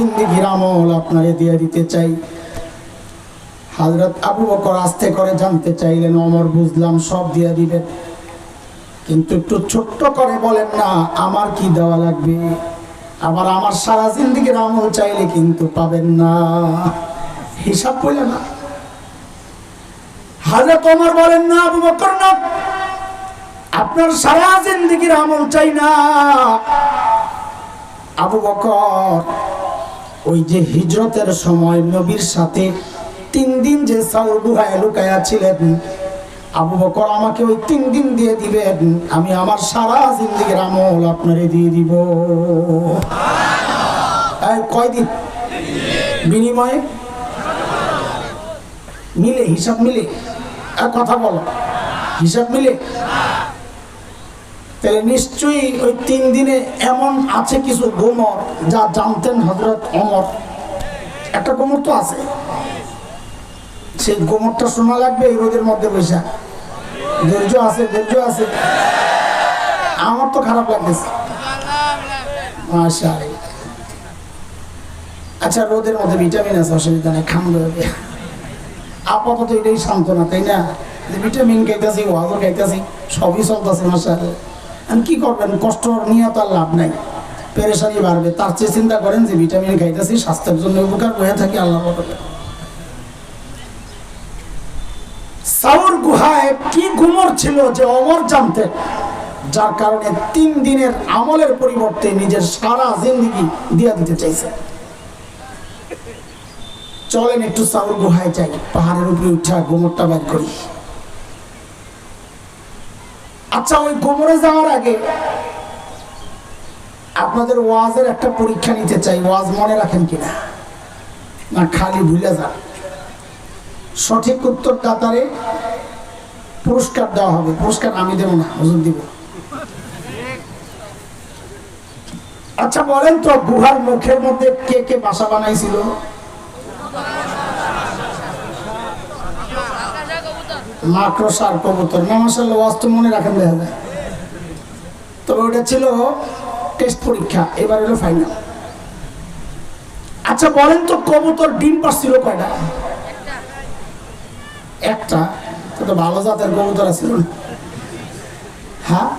জিন্দিগির আমল আপনারে দিয়ে দিতে চাই। হাজরত আবু বকর আস্তে করে জানতে চাইলেন, অমর, বুঝলাম সব দিয়ে দিবেন। কিন্তু একটু ছোট্ট করে বলেন না, আমার কি দেওয়া লাগবে? আবার আমার সারা জিন্দিগির আমল চাইলে কিন্তু পাবেন না। হিসাব বলে না। হাজরত অমর বলেন, না আবু বকর, না। আপনার সারা জিন্দিগির আমল চাই না। আবু বকর ওই যে হিজরতের সময় নবীর সাথে তিন দিন যে সাউর গুহায় লুকায়া ছিলেন, আবু বকর আমাকে ওই তিন দিন দিয়ে দিবেন, আমি আমার সারা জিন্দিগির আমল আপনারে দিয়ে দিব। কয়দিন? বিনিময়ে? মিলে, হিসাব মিলে। কথা বলো। হিসাব মিলে? তাহলে নিশ্চয়ই ওই তিন দিনে এমন আছে কিছু গোমর যা জানতেন হজরত অমর একটা গোমর তো আছে। সেই গোমরটা শোনা লাগবে এই রোদের মধ্যে বৈশা ধৈর্য আছে ধৈর্য আছে। আমার তো খারাপ লাগতেছে। মাশা আচ্ছা রোদের মধ্যে ভিটামিন আছে, অসুবিধা নেই খান দেবে আপাতত এটাই সান্ত্বনা, তাই না? ভিটামিন খাইতেছি ওয়াজও খাইতেছি, সবই চলতেছে আমি কি করবেন কষ্ট নিয়ে তো আর লাভ নাই। পেরেশানি বাড়বে। তার চেয়ে চিন্তা করেন যে ভিটামিন খাইতেছি, স্বাস্থ্যের জন্য উপকার হয়ে থাকে আল্লাহ সাউর গুহায় কি গুমর ছিল যে অমর যার কারণে তিন দিনের আমলের পরিবর্তে নিজের সারা জিন্দগি দিয়ে দিতে চাইছে। চলেন একটু সাউর গুহায় যাই। পাহাড়ের উপরে উঠা গোমরটা বের করি। আচ্ছা ওই কোমরে যাওয়ার আগে আপনাদের ওয়াজের একটা পরীক্ষা নিতে চাই। ওয়াজ মনে রাখেন কিনা? না, খালি ভুলে যান। সঠিক উত্তর দাতারে পুরস্কার দেওয়া হবে। পুরস্কার আমি দেব না, হুজুর দিব। আচ্ছা বলেন তো, গুহার মুখের মধ্যে কে কে বাসা বানাইছিল? মাকড়সার কবুতর। মামাশাল্লাহ ওয়াজ মনে রাখেন দেখা যায় তবে ওটা ছিল টেস্ট পরীক্ষা, এবার হলো ফাইনাল আচ্ছা বলেন তো কবুতর ডিম পাচ্ছিল কয়টা? একটা। তো ভালো জাতের কবুতর ছিল হ্যাঁ?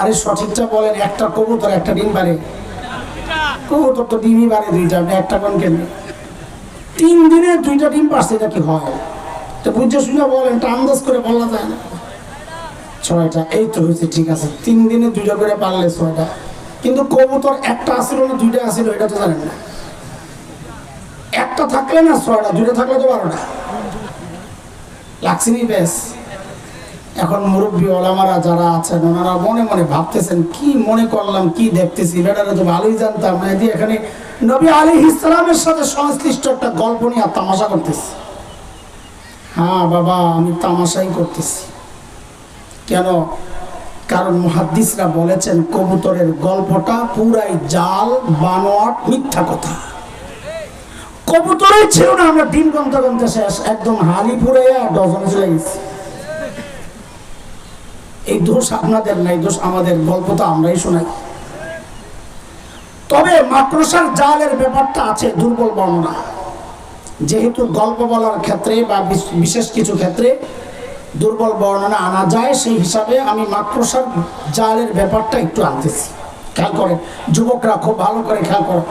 আরে সঠিকটা বলেন, একটা কবুতর, একটা ডিম পারে। কবুতর তো ডিমই পারে দুইটা, একটা কোন কেন? তিন দিনে দুইটা ডিম পারছে, এটা কি হয়? এখন মুরব্বী ওলামারা যারা আছেন, ওনারা মনে মনে ভাবতেছেন, কি মনে করলাম, কি দেখতেছি, বেটারা তো ভালোই জানতাম। এখানে নবী আলী ইসলামের সাথে সংশ্লিষ্ট একটা গল্প নিয়ে তামাশা করতেছি। হ্যাঁ বাবা, আমি তামাশাই করতেছি। কেন? কারণ মহাদ্দিসরা বলেছেন, কবুতরের গল্পটা পুরাই জাল, বানোয়াট, মিথ্যা কথা। কবুতরই ছিল না, আমরা দিন গন্তা গন্তা শেষ, একদম হালি পুরে ডজনে চলে গেছি। এই দোষ আপনাদের নাই দোষ আমাদের, গল্প তো আমরাই শোনাই। তবে মাকড়সার জালের ব্যাপারটা আছে, দুর্বল বর্ণনা। যেহেতু গল্প বলার ক্ষেত্রে বা বিশেষ কিছু ক্ষেত্রে দুর্বল বর্ণনা আনা যায়, সেই হিসাবে আমি মাকড়সার জালের ব্যাপারটা একটু আনতেছি। খেয়াল করেন, যুবকরা খুব ভালো করে খেয়াল করো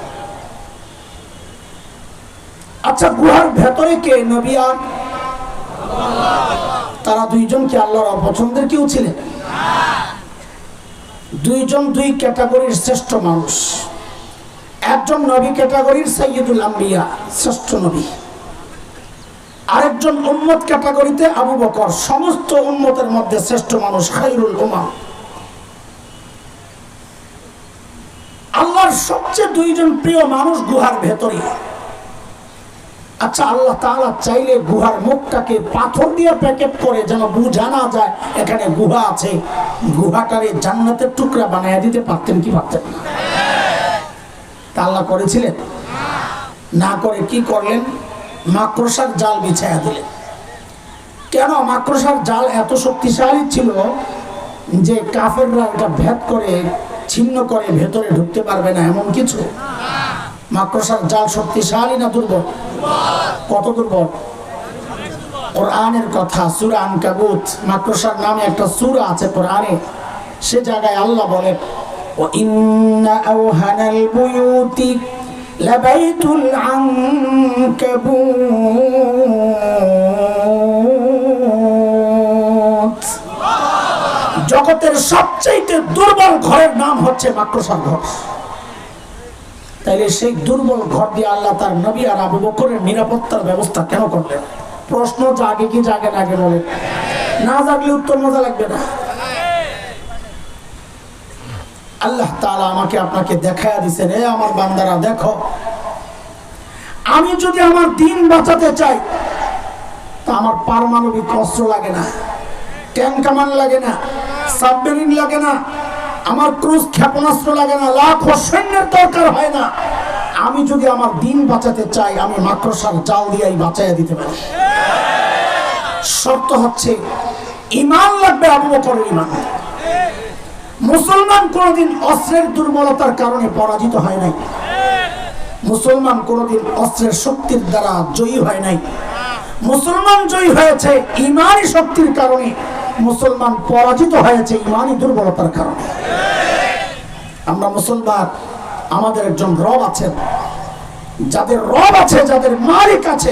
আচ্ছা গুহার ভেতরে কে? নবী আর তারা দুইজন কি আল্লাহর অপছন্দের কেউ ছিলেন? দুইজন দুই ক্যাটাগরির শ্রেষ্ঠ মানুষ। একজন নবী ক্যাটাগরির সৈয়দুল আম্বিয়া, শ্রেষ্ঠ নবী। আরেকজন উম্মত ক্যাটাগরিতে আবু বকর, সমস্ত উম্মতের মধ্যে শ্রেষ্ঠ মানুষ খাইরুল উমা আল্লাহর সবচেয়ে দুইজন প্রিয় মানুষ গুহার ভেতরে। আচ্ছা আল্লাহ তাআলা চাইলে গুহার মুখটাকে পাথর দিয়ে প্যাকেট করে যেন বুঝা না যায়, এখানে গুহা আছে। গুহাটারে জান্নাতের টুকরা বানায় দিতে পারতেন কি পারতেন না। তা আল্লাহ করেছিলেন? না করে কি করলেন? মাকড়সার জাল বিছায়া দিলেন। কেন মাকড়সার জাল এত শক্তিশালী ছিল যে কাফেররা এটা ভেদ করে, ছিন্ন করে ভেতরে ঢুকতে পারবে না এমন কিছু? মাকড়সার জাল শক্তিশালী না দুর্বল? কত দুর্বল? কোরআনের কথা, সুরা আনকাবুত, মাকড়সার নামে একটা সূরা আছে কোরআনে। সে জায়গায় আল্লাহ বলেন ইন্না আওহানাল বুয়ুতি লাবাইতুল আনকাবুত জগতের সবচেয়ে দুর্বল ঘরের নাম হচ্ছে মাকড়সার ঘর। তাইলে সেই দুর্বল ঘর দিয়ে আল্লাহ তার নবী আর আবু বকরের নিরাপত্তার ব্যবস্থা কেন করলেন? প্রশ্ন জাগে কি জাগে না আগে না জাগলে উত্তর মজা লাগবে না। আল্লাহ তাআলা আমাকে আপনাকে দেখায়া দিছেন, এ আমার বান্দারা, দেখো, আমি যদি আমার দিন বাঁচাতে চাই, তা আমার পারমাণবিক অস্ত্র লাগে না লাগে না, সাবমেরিন লাগে না, আমার ক্রুজ ক্ষেপণাস্ত্র লাগে না, লাখো সৈন্যের দরকার হয় না। আমি যদি আমার দিন বাঁচাতে চাই, আমি মাকড়সার জাল দিয়েই বাঁচাইয়া দিতে পারি। শর্ত হচ্ছে, ইমান লাগবে আবু বকরের ইমান। মুসলমান কোনোদিন অস্ত্রের দুর্বলতার কারণে পরাজিত হয় নাই। মুসলমান কোনোদিন অস্ত্রের শক্তির দ্বারা জয়ী হয় নাই। মুসলমান জয়ী হয়েছে ইমানি শক্তির কারণে, মুসলমান পরাজিত হয়েছে ইমানি দুর্বলতার কারণে। আমরা মুসলমান, আমাদের একজন রব আছেন। যাদের রব আছে, যাদের মালিক আছে,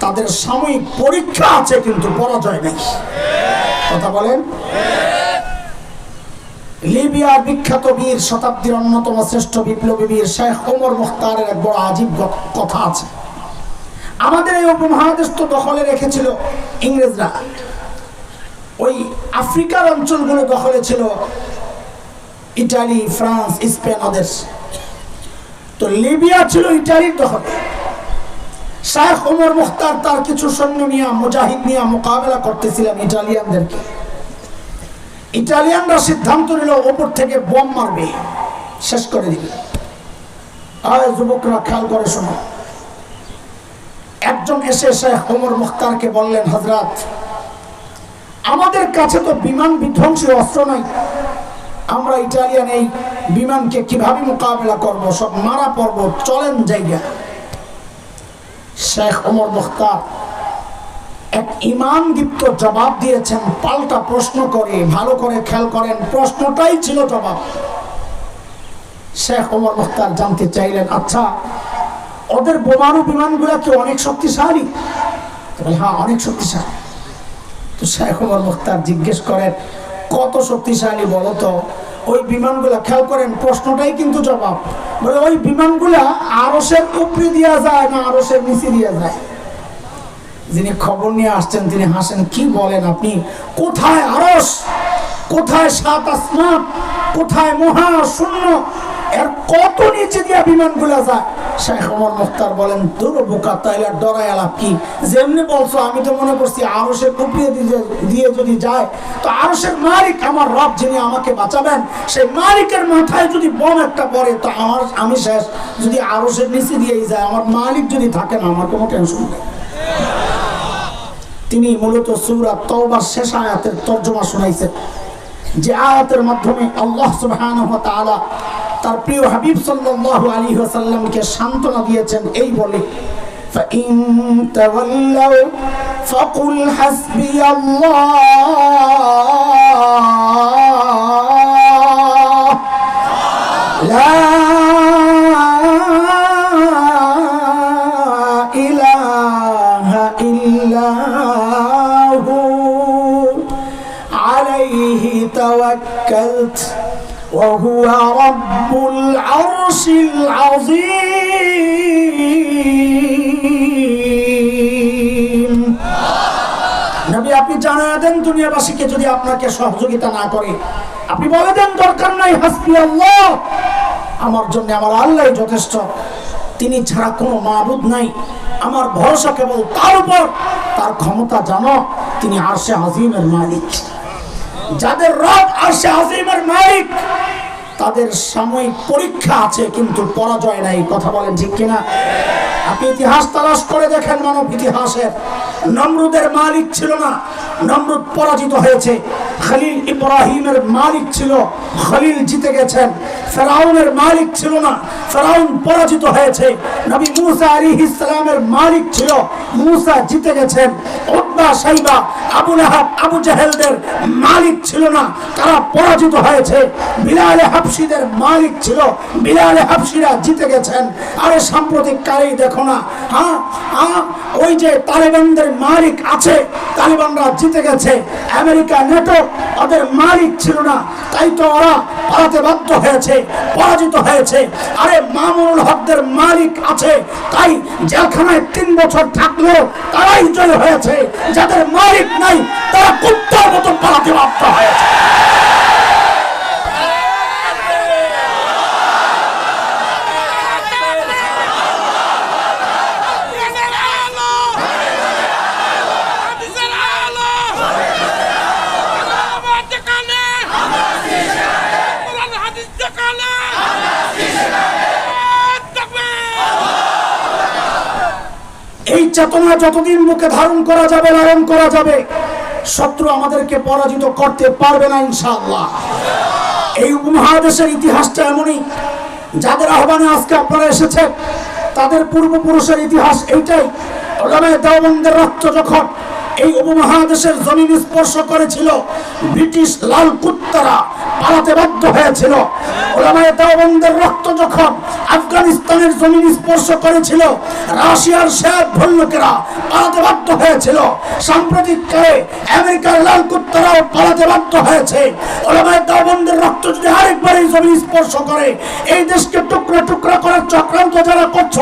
তাদের সাময়িক পরীক্ষা আছে, কিন্তু পরাজয় নেই। কথা বলেন? লিবিয়ার বিখ্যাত বীর শতাব্দীর অন্যতম শ্রেষ্ঠ বিপ্লবী বীর শেখ ওমর মুখতারের এক বড় আজীব কথা আছে। আমাদের এই উপমহাদেশ তো দখলে রেখেছিল ইংরেজরা। ওই আফ্রিকার অঞ্চলগুলো দখলে ছিল ইটালি, ফ্রান্স, স্পেন, ওদের। তো লিবিয়া ছিল ইটালির দখলে। শাহ ওমর মুখতার তার কিছু সৈন্য নিয়ে, মুজাহিদ নিয়ে মোকাবেলা করতেছিলাম ইটালিয়ানদেরকে। ইটালিয়ানরা সিদ্ধান্ত নিল, ওপর থেকে বোম মারবে। শেষ করে দিবে। আয় যুবকরা খেয়াল করে, শোনো। একজন এসে শেখ ওমর মুখতারকে বললেন হজরত আমাদের কাছে তো বিমান বিধ্বংসী অস্ত্র নাই। আমরা ইটালিয়ান এই বিমানকে কীভাবে মোকাবেলা করব? সব মারা পর্ব চলেন জায়গা শেখ ওমর মুখতার এক ইমান দীপ্ত জবাব দিয়েছেন, পাল্টা প্রশ্ন করে, ভালো করে খেয়াল করেন, প্রশ্নটাই ছিল জবাব। শেখ ওমর মুখতার জানতে চাইলেন আচ্ছা ওদের বোমারু বিমানগুলা কি অনেক শক্তিশালী? হ্যাঁ অনেক শক্তিশালী। তো শেখ ওমর মুখতার জিজ্ঞেস করেন, কত শক্তিশালী বলো তো? ওই বিমানগুলা খেয়াল করেন, প্রশ্নটাই কিন্তু জবাব। বলে, ওই বিমানগুলা আরসের উপরে দেওয়া যায় না আরসের নিচে দিয়া যায়? যিনি খবর নিয়ে আসছেন, তিনি হাসেন, কি বলেন আপনি? কোথায় আরস? কোথায় সাত আসমান? কোথায় মহা শূন্য? এর কত নিচে যায়? শেখ ওমর মুখতার বলেন বোকা, তাইলে ডরাই আলাপ কি? যেমনি বলছো, আমি তো মনে করছি কুপিয়ে দিয়ে দিয়ে যদি যায়, তো আরসের মালিক আমার রব যিনি আমাকে বাঁচাবেন সেই মালিকের মাথায় যদি বম একটা পড়ে, তো আমার, আমি শেষ। যদি আরসের নিচে দিয়েই যায়, আমার মালিক যদি থাকেন আমার কোনো টেনশন নেই। তিনি মূলত সূরা তওবার শেষ আয়াতের তর্জমা শুনাইছেন যে আয়াতের মাধ্যমে আল্লাহ সুবহানাহু ওয়া তাআলা তার প্রিয় হাবিব সাল্লাল্লাহু আলাইহি ওয়াসাল্লামকে সান্ত্বনা দিয়েছেন এই বলে فإن تولوا فقل حسبي الله وهو رب العرش العظيم নবী আপনি জানায় দেন দুনিয়াবাসীকে যদি আপনাকে সহযোগিতা না করে আপনি বলে দেন দরকার নাই হাসবি আল্লাহ আমার জন্য আমার আল্লাহ যথেষ্ট তিনি ছাড়া কোনো মাবুদ নাই আমার ভরসা কেবল তার উপর তার ক্ষমতা জানো তিনি আরশে আজিমের মালিক যাদের রব আরশে আজিমের মালিক তাদের সাময়িক পরীক্ষা আছে, কিন্তু পরাজয় নাই। কথা বলেন ঠিক কিনা? আপনি ইতিহাস তালাশ করে দেখেন, মানব ইতিহাসের। নমরুদের মালিক ছিল না, নমরুদ পরাজিত হয়েছে। খলিল ইব্রাহিমের মালিক ছিল, খলিল জিতে গেছেন। ফেরাউনের মালিক ছিল না, ফেরাউন পরাজিত হয়েছে। নবী মুসা আলী ইসলামের মালিক ছিল, মুসা জিতে গেছেন। উতবা সাইবা আবু লাহাব, আবু জাহেলদের মালিক ছিল না। তারা পরাজিত হয়েছে। বিলালে হাফসিদের মালিক ছিল। বিলালে হাফসিরা জিতে গেছেন। আরে সাম্প্রতিক কালেই দেখো না। হ্যাঁ হ্যাঁ ওই যে তালেবানদের মালিক আছে, তালিবানরা জিতে গেছে। আমেরিকা, নেটো, ওদের মালিক ছিল না। তাই তো ওরা পালাতে বাধ্য হয়েছে, পরাজিত হয়েছে। আরে মামুনুল হকদের মালিক আছে। তাই জেলখানায় তিন বছর থাকলেও তারাই জয় হয়েছে। যাদের মালিক নাই তারা কুত্তার মতো পালাতে বাধ্য হয়েছে। চেতনা যতদিন মুখে ধারণ করা যাবে, লালন করা যাবে, শত্রু আমাদেরকে পরাজিত করতে পারবে না ইনশাআল্লাহ। এই উপমহাদেশের ইতিহাসটা এমনই, যাদের আহ্বানে আজকে আপনারা এসেছেন, তাদের পূর্বপুরুষের ইতিহাস এইটাই। ওলামায়ে দেওবন্দের রক্ত যখন এই উপমহাদেশের জমিন স্পর্শ করেছিল, ব্রিটিশ লাল কুত্তারা পালাতে বাধ্য হয়েছিল, ওলামায়ে দেওবন্দের রক্ত যখন আফগানিস্তানের জমিন স্পর্শ করেছিল, রাশিয়ার শেখ ভল্লুকেরা পালাতে বাধ্য হয়েছিল। সাম্প্রতিক কালে আমেরিকার লাল কুত্তারাও পালাতে বাধ্য হয়েছে। ওলামায়ে দেওবন্দের রক্ত যদি আরেকবার এই জমিন স্পর্শ করে, এই দেশকে টুকরা টুকরা করার চক্রান্ত যারা করছ,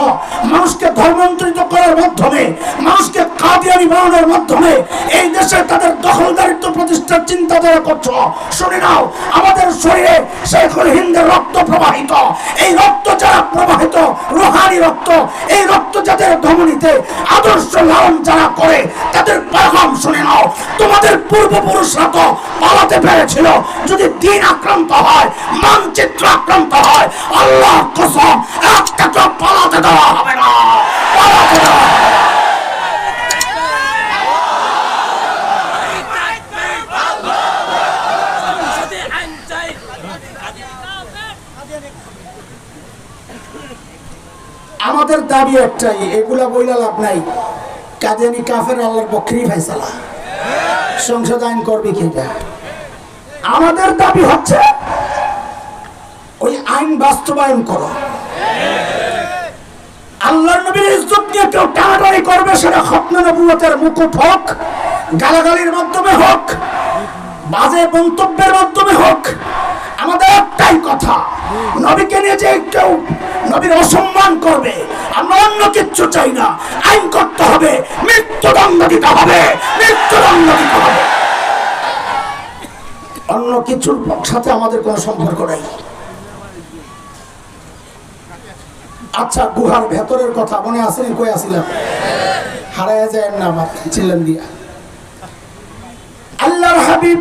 মানুষকে ধর্মান্তরিত করার মাধ্যমে, মানুষকে কাদিয়ানি বানানোর মাধ্যমে, এই দেশে তাদের দখলদারিত্ব প্রতিষ্ঠার চিন্তা যারা করছ, শুনে নাও, আমাদের শরীরে শেখুল হিন্দের রক্ত প্রবাহিত। এই রক্ত যারা প্রবাহিত রোহানি রক্ত, এই রক্ত যাদের ধমনীতে আদর্শ লালন যারা করে, তাদের পাগাম শুনে নাও। তোমাদের পূর্বপুরুষরা তো পালাতে পেরেছিল। যদি দিন আক্রান্ত হয়, মানচিত্র আক্রান্ত হয় আল্লাহ কসম একটা তো পালাতে দেওয়া হবে না। পালাতে দেওয়া হবে না। আমাদের দাবি একটাই, এগুলা বইলা লাভ নাই। কাদিয়ানি কাফের আল্লাহর পক্ষেই ফেসলা সংসদ আইন করবে কিনা আমাদের দাবি হচ্ছে, ওই আইন বাস্তবায়ন করো। আল্লাহর নবীর ইজ্জত নিয়ে কেউ টানাটানি করবে, সেটা খতনা নবুয়তের মুকুট হোক, গালাগালির মাধ্যমে হোক, বাজে মন্তব্যের মাধ্যমে হোক, আমাদের একটাই কথা নবীকে নিয়ে যে কেউ নবীর অসম্মান করবে, আমরা অন্য কিচ্ছু চাই না। আইন করতে হবে, মৃত্যুদণ্ড দিতে হবে, মৃত্যুদণ্ড দিতে হবে। অন্য কিছুর সাথে আমাদের কোনো সম্পর্ক নাই। আচ্ছা গুহার ভেতরের কথা মনে আসেনি কই আসিলাম হারায় যায় না আমার, চিল্লান দিয়া। আল্লাহর হাবিব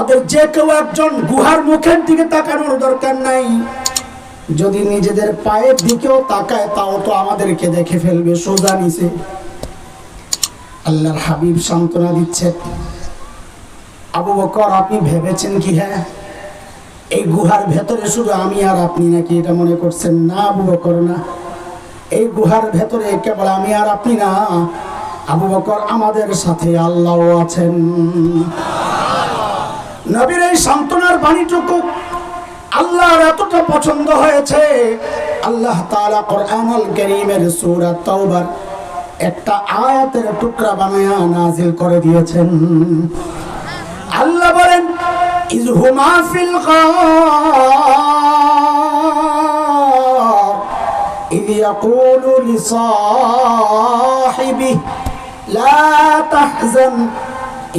ওদের যে কেউ একজন গুহার মুখের দিকে তাকানোর দরকার নাই। যদি নিজেদের পায়ের দিকেও তাকায়, তাও তো আমাদেরকে দেখে ফেলবে, সোজা নিচে। আল্লাহর হাবিব সান্ত্বনা দিচ্ছে। আবু বকর, আপনি ভেবেছেন কি হ্যাঁ? এই গুহার ভেতরে শুধু আমি আর আপনি নাকি এটা মনে করছেন? না, আবু বকর, না। এই গুহার ভেতরে কেবল আমি আর আপনি না। আবু বকর, আমাদের সাথে আল্লাহ আছেন। নবীর এই সান্ত্বনার বাণীটুকু আল্লাহর এতটা পছন্দ হয়েছে আল্লাহ তাআলা কোরআনুল কারীমের সূরা তাওবার একটা আয়াতের টুকরা বানায়া নাজিল করে দিয়েছেন আল্লাহ বলেন ইজ হুমা ফিল গার إذ يقول لصاحبه لا تحزن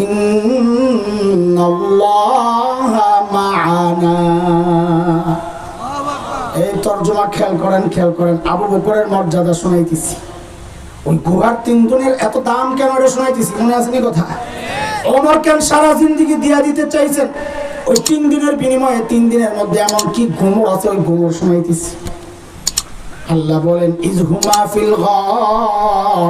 ইন্নাল্লাহা মা'ানা এই তর্জমা খেয়াল করেন খেয়াল করেন। আবু বকরের মর্যাদা শোনাইতেছি। ওই গুহার তিন দিনের এত দাম কেন এটা শোনাইতেছি? মনে আছে নি কথা? অমর কেন সারা জিন্দিগি দিয়া দিতে চাইছেন? ওই তিন দিনের বিনিময়ে, তিন দিনের মধ্যে এমন কি ঘুমর আছে ওই ঘুমর শোনাইতেছি। আল্লাহ বলেন, ইজহুমা ফিল ঘর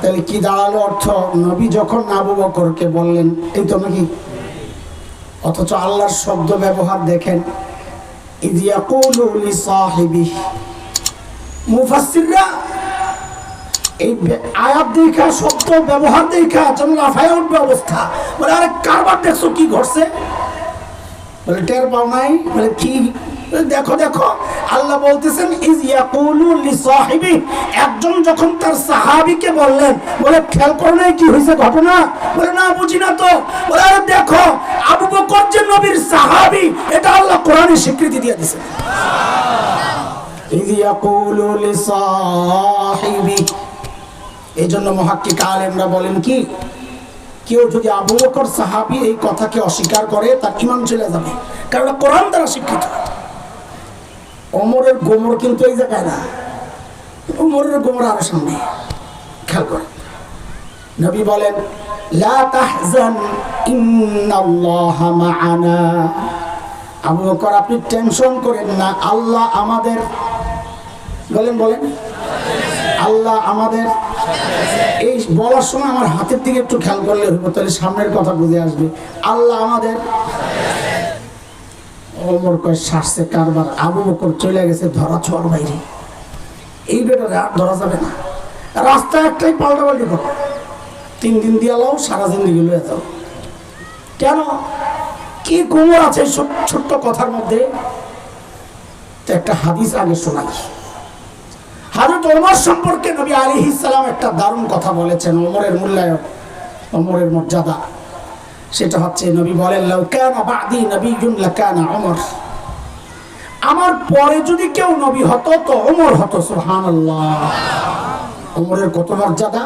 তাহলে কি দাঁড়াল অর্থ? নবী যখন আবু বকরকে বললেন, এই তো নাকি অথচ আল্লাহর শব্দ ব্যবহার দেখেন মুফাসসিররা, এই আয়াত দেখা ব্যবহার দেখা বলে, আরে কারবার কি বলে, টের পাও নাই। বলে, কি দেখো দেখো। আল্লাহ বলতেছেন, ইজ ইয়াকুলু লি সাহিবি। একজন যখন তার সাহাবীকে বললেন, বলে, খেয়াল করো নাই কি হয়েছে ঘটনা? বলে, না, বুঝি না তো। বলে, আরে দেখো, আবু বকর যে নবীর সাহাবী, এটা আল্লাহ কোরআনে স্বীকৃতি দিয়ে দিয়েছে। ইজ ইয়াকুলু লি সাহিবি। এই জন্য মহাক্কিক আলেমরা বলেন কি, কেউ যদি আবু বকর সাহাবি এই কথাকে অস্বীকার করে, তার ইমান চলে যাবে। কারণ কোরআন দ্বারা শিক্ষিত অমরের গোমর কিন্তু এই জায়গায় না। অমরের গোমর আরও সামনে। খেয়াল করে নবী বলেন, লা তাহজান, ইন্নাল্লাহা মা'ানা আবু বকর, আপনি টেনশন করেন না, আল্লাহ আমাদের বলেন বলেন। আল্লাহ আমাদের এই বলার সময় আমার হাতের দিকে একটু খেয়াল করলে তাহলে সামনের কথা বুঝে আসবে। আল্লাহ আমাদের অমর কয় শ্বাসে কারবার আবু বকর চলে গেছে ধরা ছোঁয়ার বাইরে। এই বেটারে আর ধরা যাবে না। রাস্তা একটাই পাল্টাপাল্টি করো। তিন দিন দিয়ে লাও, সারা জিন্দিগি লয়ে যাও। কেন? কি কোমর আছে ছোট্ট কথার মধ্যে? তো একটা হাদিস আগে শোনাই। হাজরত ওমর সম্পর্কে নবী আলাইহিস সালাম একটা দারুণ কথা বলেছেন, ওমরের মূল্যায়ন, ওমরের মর্যাদা। সেটা হচ্ছে নবী বলেন, লাউ কানা বাদি নবিয়্যুন লাকানা ওমর আমার পরে যদি কেউ নবী হতো, তো ওমর হতো, সুবহানাল্লাহ। ওমরের কত মর্যাদা?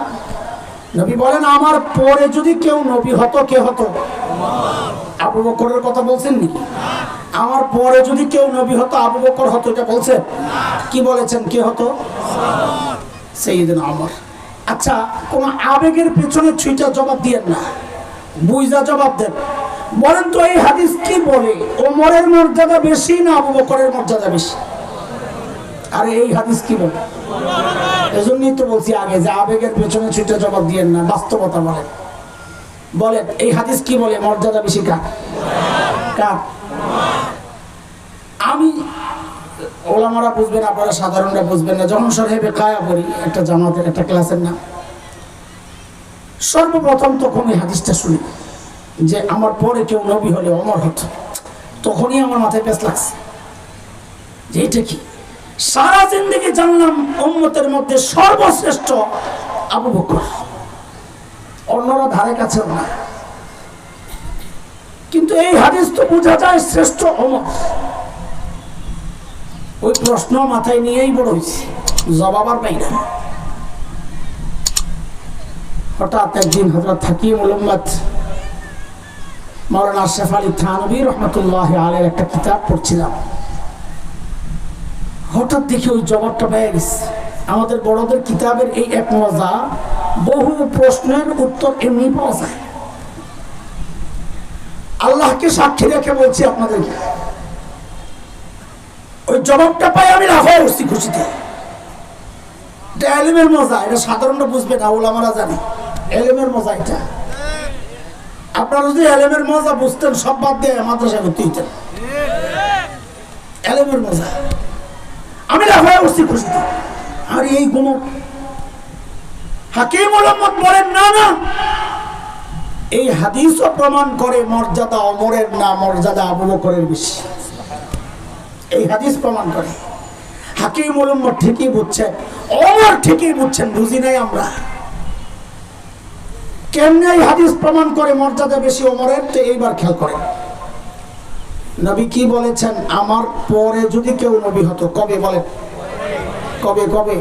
নবী বলেন, আমার পরে যদি কেউ নবী হতো, কে হতো? আবু বকরের কথা বলছেন নি? আমার পরে যদি কেউ নবী হতো, আবু বকর হতো, এটা বলছেন? কি বলেছেন? কে হতো? সেইদিন আমর আচ্ছা কোন আবেগের পেছনে ছুঁইটা জবাব দিয়েন না। বুঝা জবাব দেন। বলেন তো, এই হাদিস কি বলে? ওমরের মর্যাদা বেশি না আবু বকরের মর্যাদা বেশি? আরে, এই হাদিস কি বলে? এজন্যই তো বলছি আগে যে আবেগের পেছনে ছুটে জবাব দিয়েন না, বাস্তবতা বলেন। বলেন, এই হাদিস কি বলে? মর্যাদা বেশি কার? কার? আমি, ওলামারা বুঝবেন, আপনারা সাধারণরা বুঝবেন না। যখন সাহেবে কায়া করি একটা জামাতের, একটা ক্লাসের নাম। সর্বপ্রথম তখন এই হাদিসটা শুনি, যে আমার পরে কেউ নবী হলে অমর হতো। তখনই আমার মাথায় পেঁচ লাগছে। যে এটা কি? সারা জিন্দগি জানলাম উম্মতের মধ্যে সর্বশ্রেষ্ঠ আবু বকর। অন্যরা ধারে কাছেও না। কিন্তু এই হাদিস তো বোঝা যায় শ্রেষ্ঠ অমর। ওই প্রশ্ন মাথায় নিয়েই বড় হয়েছে। জবাব আর পাই না। হঠাৎ একদিন হজরত হাকিম উলম্মদ মৌলানা আশরাফ আলী থানবী রহমতুল্লাহ আলের একটা কিতাব পড়ছিলাম। হঠাৎ দেখি ওই জবাবটা পেয়ে গেছে। আমাদের বড়দের কিতাবের এই এক মজা, বহু প্রশ্নের উত্তর এমনি পাওয়া যায়। আল্লাহকে সাক্ষী রেখে বলছি আপনাদেরকে, ওই জবাবটা পাই আমি লাফাই উঠছি খুশিতে। এটা এলিমের মজা, এটা সাধারণত বুঝবে না, ওলামারা জানে। এলিমের মজা এটা। আপনারা যদি এলেমের মজা বুঝতেন, সব বাদ দিয়ে হইতেন। এলেমের মজা। আমি লাফায় উঠছি খুশিতে। আর এই হাকিম মোহাম্মদ বলেন, না না। এই প্রমাণ করে মর্যাদা অমরের না মর্যাদা আবু বকরের বেশি। এই হাদিস প্রমাণ করে। হাকিম উলম্ব ঠিকই বুঝছেন, অমর ঠিকই বুঝছেন, বুঝি নাই আমরা। কেমনে এই হাদিস প্রমাণ করে মর্যাদা বেশি ওমরের? তো এইবার খেয়াল করেন। নবী কি বলেছেন? আমার পরে যদি কেউ নবী হতো, কবে বলেন? কবে কবে?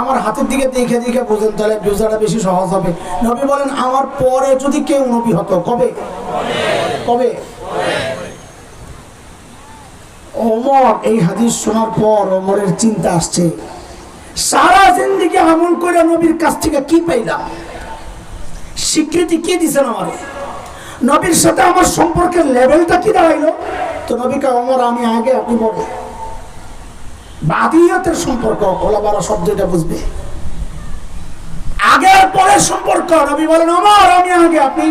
আমার হাতের দিকে দেখে দেখে বুঝেন, তাহলে বুঝাটা বেশি সহজ হবে। নবী বলেন, আমার পরে যদি কেউ নবী হতো, কবে? কবে? ওমর, এই হাদিস শোনার পর ওমরের চিন্তা আসছে। সারা জিন্দিগি আমল করে নবীর কাছ থেকে কি পাইলাম? স্বীকৃতি কি দিছেন আমারে নবীর সাথে আমার সম্পর্কের লেভেলটা কি দাঁড়াইলো? তো নবীকে অমর আমি আগে আপনি বলে বাদিয়তের সম্পর্ক ওলাবারা শব্দটা বুঝবে। আগে আর পরের সম্পর্ক, নবী বলেন অমর আমি আগে আপনি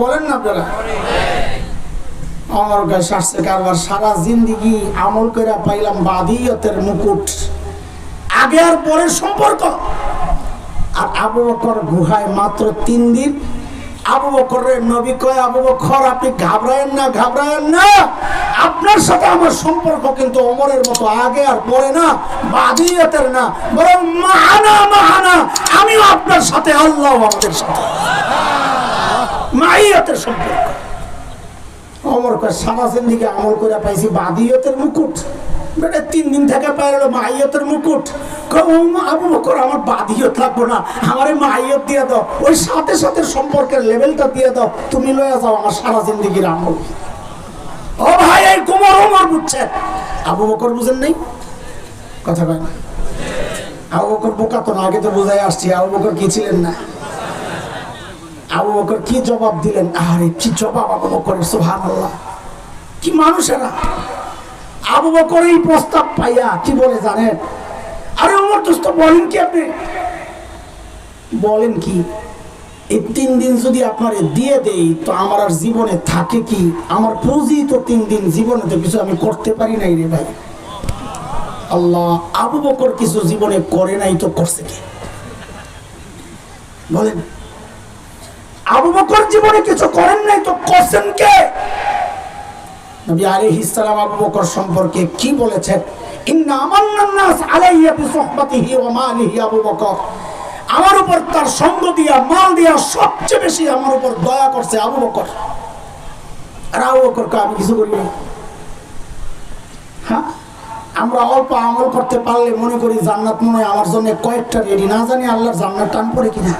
বলেন না আপনারা? আমার গায়ে শাস্ত্রে কারবার, সারা জিন্দিগি আমল করে পাইলাম বাদিয়তের মুকুট। আগে আর পরের সম্পর্ক। আর আবু বকর গুহায় মাত্র তিন দিন। আবু বকরের নবী কয়, আবু বকর, আপনি ঘাবড়ায়েন না ঘাবড়ায়েন না। আপনার সাথে আমার সম্পর্ক কিন্তু অমরের মতো, আগে আর পরে না, বাদিয়তের না, বরং মাহানা মাহানা। আমিও আপনার সাথে আল্লাহ আমাদের সাথে। মাইয়তের সম্পর্ক। অমর কয়, সারা জিন্দিগি আমল করে পাইছি বাদিয়তের মুকুট। বেটা, তিন দিন থেকে পাইল মাইয়তের মুকুট। আবু বকর, আমার বাদিয়ত লাগবো না। আমার মাইয়ত দিয়ে দাও। ওই সাথে সাথে সম্পর্কের লেভেলটা দিয়ে দাও। তুমি লয়ে যাও আমার সারা জিন্দিগির আমল। ও ভাই, এই কুমার ওমর বুঝছেন আবু বকর বুঝেন নাই? কথা কয় আবু বকর বোকা তো আগে তো বুঝাই আসছি। আবু বকর কি ছিলেন না? আবু বকর কি জবাব দিলেন? আরে কি জবাব আবু বকরের, সুবহানাল্লাহ। কি মানুষেরা? আবু বকর এই প্রস্তাব পাইয়া কি বলে জানেন? আরে আমার দোস্ত, বলেন কি আপনি? বলেন কি, এই তিন দিন যদি আপনার দিয়ে দেই, তো আমার আর জীবনে থাকে কি? আমার পুঁজি তো তিন দিন জীবনে তো কিছু আমি করতে পারি নাই রে ভাই। আল্লাহ, আবু বকর কিছু জীবনে করে নাই তো করছে কি? বলেন, আবু বকর জীবনে কিছু করেন নাই তো করছেন কে? নবী আলাইহিস সালাম আবু বকর সম্পর্কে কি বলেছেন? আমার উপর তার সঙ্গ দিয়া, মাল দিয়া সবচেয়ে বেশি আমার উপর দয়া করছে আবু বকর। আর আবু বকরকে আমি কিছু করি হ্যাঁ? আমরা অল্প আমল করতে পারলে মনে করি জান্নাত মনে আমার জন্য কয়েকটা রেডি। না জানি আল্লাহর জান্নাত টান পড়ে কিনা।